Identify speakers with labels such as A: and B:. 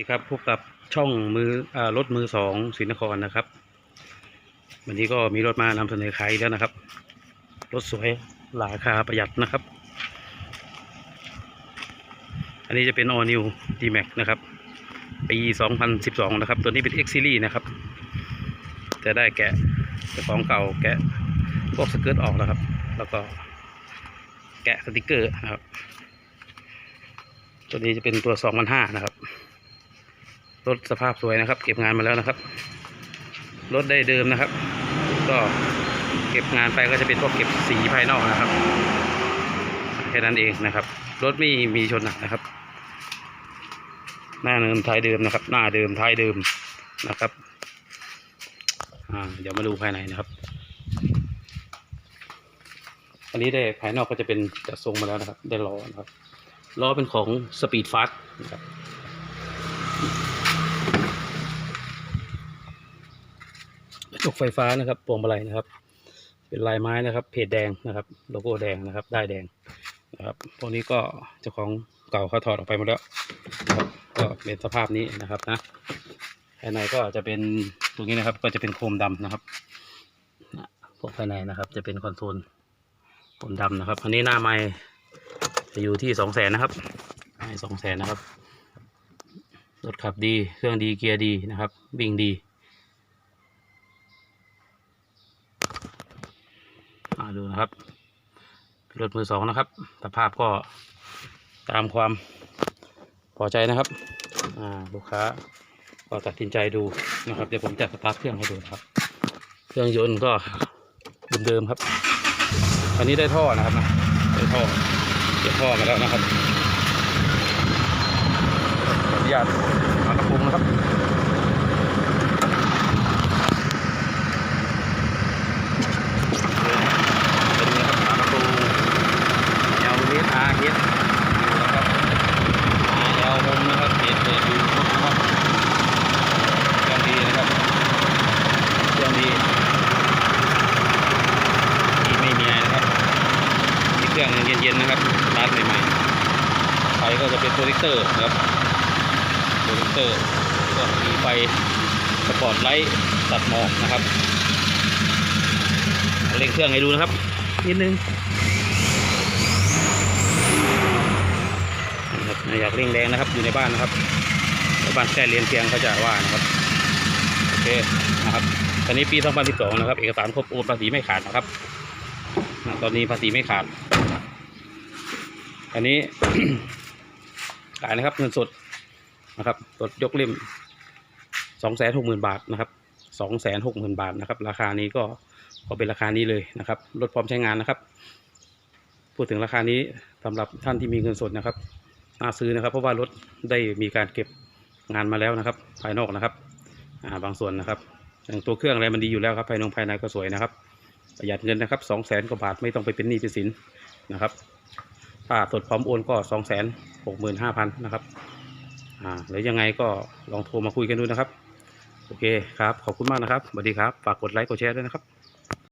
A: ดีครับพบกับช่องมืออรถมือสองศรีนครนะครับ วันนี้ก็มีรถมานำเสนอขายแล้วนะครับ รถสวยราคาประหยัดนะครับ อันนี้จะเป็น All New D-Max นะครับ ปี 2012 นะครับ ตัวนี้เป็น X Series นะครับ จะได้แกะของเก่าแกะพวกสเกิร์ตออกแล้วครับ แล้วก็แกะสติกเกอร์นะครับ ตัวนี้จะเป็นตัว 2005 นะครับ รถสภาพสวยนะครับ เก็บงานมาแล้วนะครับ รถได้เดิมนะครับ ก็เก็บงานไปก็จะเป็นพวกเก็บสีภายนอกนะครับแค่นั้นเองนะครับ รถไม่มีชนหนักนะครับ หน้าเดิมท้ายเดิมนะครับ หน้าเดิมท้ายเดิมนะครับเดี๋ยวมาดูภายในนะครับ อันนี้ได้ภายนอกก็จะเป็นจัดทรงมาแล้วนะครับ ได้ล้อนะครับล้อเป็นของสปีดฟาสต์นะครับ กระจกไฟฟ้านะครับพวงมาลัยนะครับ เป็นลายไม้นะครับ เพจแดงนะครับ โลโก้แดงนะครับ ได้แดงนะครับพวกนี้ก็เจ้าของเก่าเขาถอดออกไปหมดแล้วครับก็เป็นสภาพนี้นะครับนะภายในก็จะเป็นตรงนี้นะครับ ก็จะเป็นโคมดำนะครับพวกภายในนะครับ จะเป็นคอนโซลโคมดำนะครับอันนี้หน้าไม้จะอยู่ที่สองแสนนะครับให้สองแสนนะครับรถขับดีเครื่องดีเกียร์ดีนะครับวิ่งดี มา ดูนะครับรถมือสองนะครับ สภาพก็ตามความพอใจนะครับอ่าลูกค้าก็ตัดสินใจดูนะครับ เดี๋ยวผมจะสตาร์ทเครื่องให้ดูครับ เครื่องยนต์ก็เดิมๆครับอันนี้ได้ท่อนะครับนะได้ท่อเก็บท่อมาแล้วนะครับขออนุญาตมากระปุงนะครับ เป็นไงครับฝาประตูเอลเวสอาร์เอสนะครับอาเอลมุมนะครับเปิดเปิดอยู่ครับเครื่องดีนะครับเครื่องดีที่ไม่มีอะไรนะครับที่เครื่อ งยังเย็นๆนะครับสตาร์ทใหม่ๆไฟก็จะเป็นโปรเจคเตอร์นะครับโปรเจคเตอร์ก็มีไฟสปอตไลท์ตัดหมอกนะครับเร่งเครื่องให้ดูนะครับนิดนึงนะครับอยากเร่งแรงนะครับอยู่ในบ้านนะครับในบ้านแค่เรียนเพียงเขาจะว่านะครับโอเคนะครับตอนนี้ปี 2012 นะครับ เอกสารครบโอนภาษีไม่ขาดนะครับอ่าตอนนี้ภาษีไม่ขาด อันนี้ขายนะครับเงินสดนะครับรถยกเล่มสองแสนหกหมื่นบาทนะครับสองแสนหกหมื่นบาทนะครับ ราคานี้ก็ก็เป็นราคานี้เลยนะครับรถพร้อมใช้งานนะครับ พูดถึงราคานี้สำหรับท่านที่มีเงินสดนะครับน่าซื้อนะครับ เพราะว่ารถได้มีการเก็บงานมาแล้วนะครับ ภายนอกนะครับ อ่าบางส่วนนะครับอย่างตัวเครื่องอะไรมันดีอยู่แล้วครับภายนอกภายในก็สวยนะครับ ประหยัดเงินนะครับสองแสนกว่าบาทไม่ต้องไปเป็นหนี้เป็นสินนะครับถ้าสดพร้อมโอนก็สองแสนหกหมื่นห้าพันนะครับอ่าหรือยังไงก็ลองโทรมาคุยกันดูนะครับ โอเคครับ ขอบคุณมากนะครับสวัสดีครับ ฝากกดไลค์กดแชร์ด้วยนะครับ